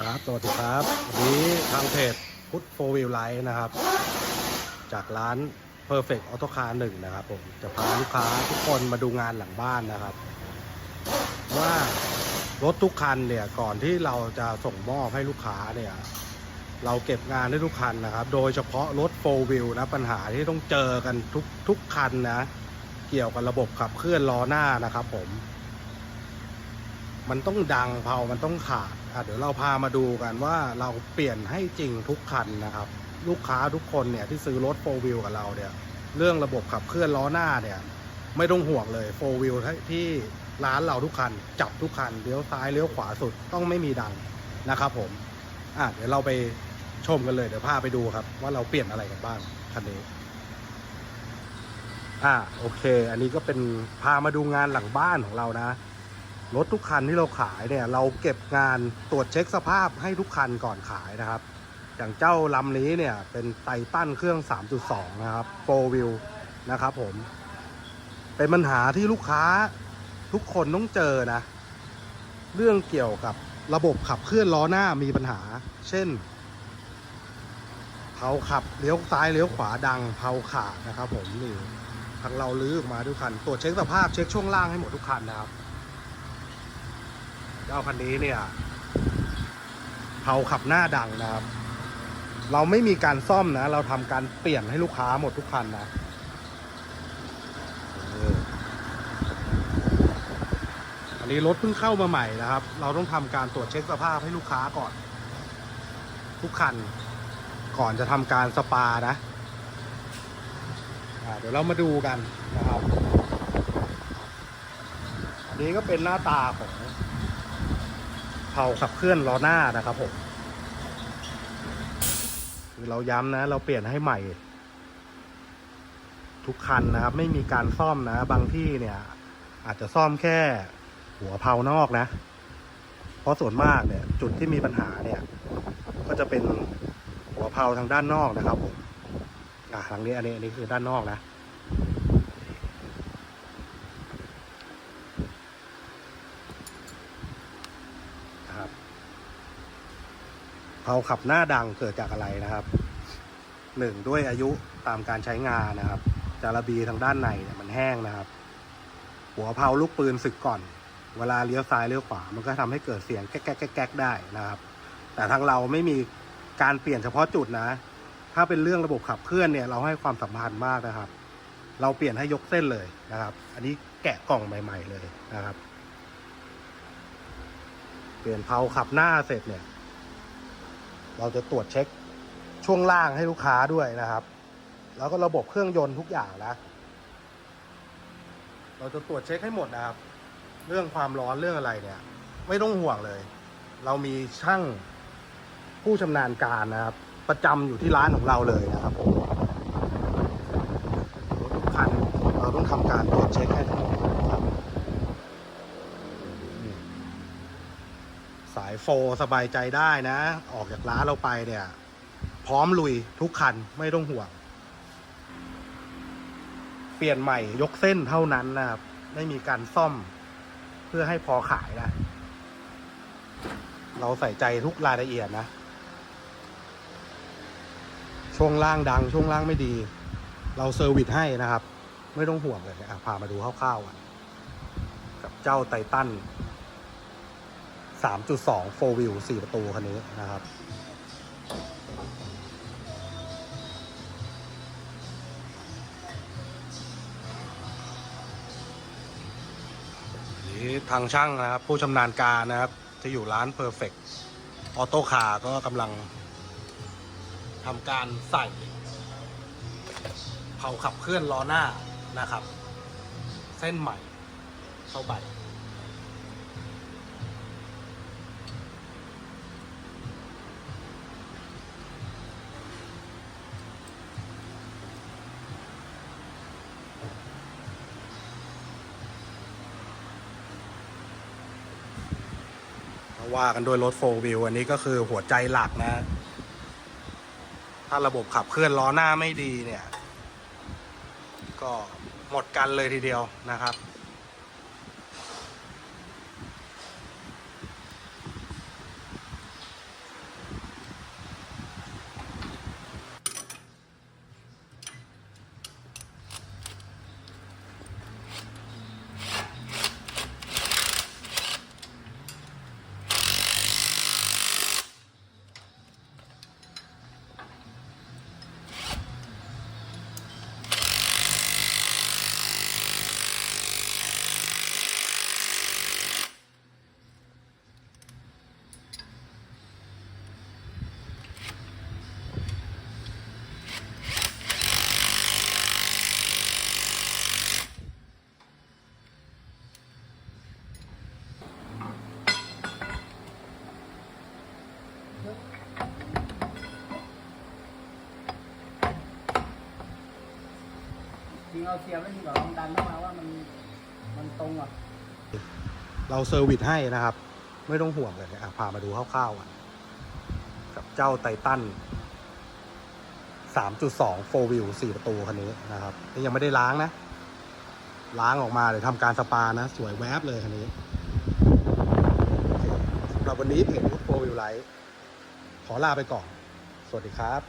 ครับสวัสดีครับ วันนี้ทางเพจพุทธโฟวิลไลท์นะครับ จากร้าน Perfect Auto Car 1นะครับผม จะพาลูกค้าทุกคนมาดูงานหลังบ้านนะครับ ว่ารถทุกคันเนี่ยก่อนที่เราจะส่งมอบให้ลูกค้าเนี่ย เราเก็บงานให้ทุกคันนะครับ โดยเฉพาะรถ4 wheel นะปัญหาที่ต้องเจอกันทุกทุกคันนะ เกี่ยวกับระบบขับเคลื่อนล้อหน้านะครับผม มันต้องดังเพามันต้องขาดอะเดี๋ยวเราพามาดูกันว่าเราเปลี่ยนให้จริงทุกคันนะครับ ลูกค้าทุกคนเนี่ยที่ซื้อรถ4 wheel กับเราเนี่ย เรื่องระบบขับเคลื่อนล้อหน้าเนี่ย ไม่ต้องห่วงเลย4 wheel ที่ร้านเราทุกคัน จับทุกคันเลี้ยวซ้ายเลี้ยวขวาสุดต้องไม่มีดังนะครับผมอะเดี๋ยวเราไปชมกันเลยเดี๋ยวพาไปดูครับ ว่าเราเปลี่ยนอะไรกันบ้างคันนี้อะโอเค อันนี้ก็เป็นพามาดูงานหลังบ้านของเรานะ รถทุกคันที่เราขายเนี่ย เราเก็บงานตรวจเช็คสภาพให้ทุกคันก่อนขายนะครับ อย่างเจ้าลำนี้เนี่ยเป็นไททันเครื่อง 3.2 นะครับโฟวิลนะครับผม เป็นปัญหาที่ลูกค้าทุกคนต้องเจอนะ เรื่องเกี่ยวกับระบบขับเคลื่อนล้อหน้ามีปัญหา เช่นเผาขับเลี้ยวซ้ายเลี้ยวขวาดังเผาขาดนะครับ ผมนี่ทางเราลื้อออกมาทุกคันตรวจเช็คสภาพเช็คช่วงล่างให้หมดทุกคันนะครับ เจ้าคันนี้เนี่ยเผาขับหน้าดังนะครับ เราไม่มีการซ่อมนะ เราทำการเปลี่ยนให้ลูกค้าหมดทุกคันนะอันนี้รถเพิ่งเข้ามาใหม่นะครับ เราต้องทำการตรวจเช็คสภาพให้ลูกค้าก่อน ทุกคัน ก่อนจะทำการสปานะเดี๋ยวเรามาดูกันนะครับอันนี้ก็เป็นหน้าตาของ เผาขับเคลื่อนล้อหน้านะครับผมคือเราย้ำนะ เราเปลี่ยนให้ใหม่ ทุกคันนะครับ ไม่มีการซ่อมนะ บางที่เนี่ย อาจจะซ่อมแค่หัวเผานอกนะ เพราะส่วนมากเนี่ย จุดที่มีปัญหาเนี่ย ก็จะเป็นหัวเผาทางด้านนอกนะครับผมอะทางนี้อันนี้อันนี้คือด้านนอกนะ นะครับเผาขับหน้าดังเกิดจากอะไรนะครับหนึ่งด้วยอายุตามการใช้งานนะครับจาระบีทางด้านในเนี่ยมันแห้งนะครับ หัวเผาลูกปืนสึกก่อน เวลาเลี้ยวซ้ายเลี้ยวขวา มันก็ทำให้เกิดเสียงแก๊กแก๊กแก๊กได้นะครับ แต่ทางเราไม่มีการเปลี่ยนเฉพาะจุดนะ ถ้าเป็นเรื่องระบบขับเคลื่อนเนี่ยเราให้ความสำคัญมากนะครับ เราเปลี่ยนให้ยกเส้นเลยนะครับ อันนี้แกะกล่องใหม่ ๆ เลยนะครับ ปลี่ยนเพาขับหน้าเสร็จเนี่ย เราจะตรวจเช็คช่วงล่างให้ลูกค้าด้วยนะครับ แล้วก็ระบบเครื่องยนต์ทุกอย่างนะ เราจะตรวจเช็คให้หมดนะครับ เรื่องความร้อนเรื่องอะไรเนี่ย ไม่ต้องห่วงเลย เรามีช่างผู้ชำนาญการนะครับ ประจำอยู่ที่ร้านของเราเลยนะครับรถทุกคันเราต้องทำการตรวจเช็คให้ทั้งหมดนะครับ สายโฟสบายใจได้นะ ออกจากร้านเราไปเนี่ย พร้อมลุยทุกคันไม่ต้องห่วง เปลี่ยนใหม่ยกเส้นเท่านั้นนะครับ ไม่มีการซ่อมเพื่อให้พอขายนะ เราใส่ใจทุกรายละเอียดนะ ช่วงล่างดัง ช่วงล่างไม่ดี เราเซอร์วิสให้นะครับ ไม่ต้องห่วงเลยอะพามาดูคร่าวๆกันกับเจ้าไททัน 3.2 4 wheel 4 ประตูคันนี้นะครับ นี่ทางช่างนะครับ ผู้ชำนาญการนะครับที่อยู่ร้าน Perfect Auto Car ก็กำลังทำการใส่เผาขับเคลื่อนล้อหน้านะครับ เส้นใหม่เข้าไป ว่ากันด้วยรถโฟล์วิวอันนี้ก็คือหัวใจหลักนะ ถ้าระบบขับเคลื่อนล้อหน้าไม่ดีเนี่ย ก็หมดกันเลยทีเดียวนะครับ อ เอาเสียบแล้วนี่ก็ลองดันเข้ามาว่ามันมันตรงอะเราเซอร์วิสให้นะครับ ไม่ต้องห่วงเลยอะพามาดูคร่าวๆอะกับเจ้าไททัน3.2 4 wheel 4 ประตูคันนี้นะครับนี่ยังไม่ได้ล้างนะ ล้างออกมาเดี๋ยวทำการสปานะ สวยแวบเลยคันนี้สำหรับวันนี้เพจพุทโฟวิวไลท์ขอลาไปก่อน สวัสดีครับ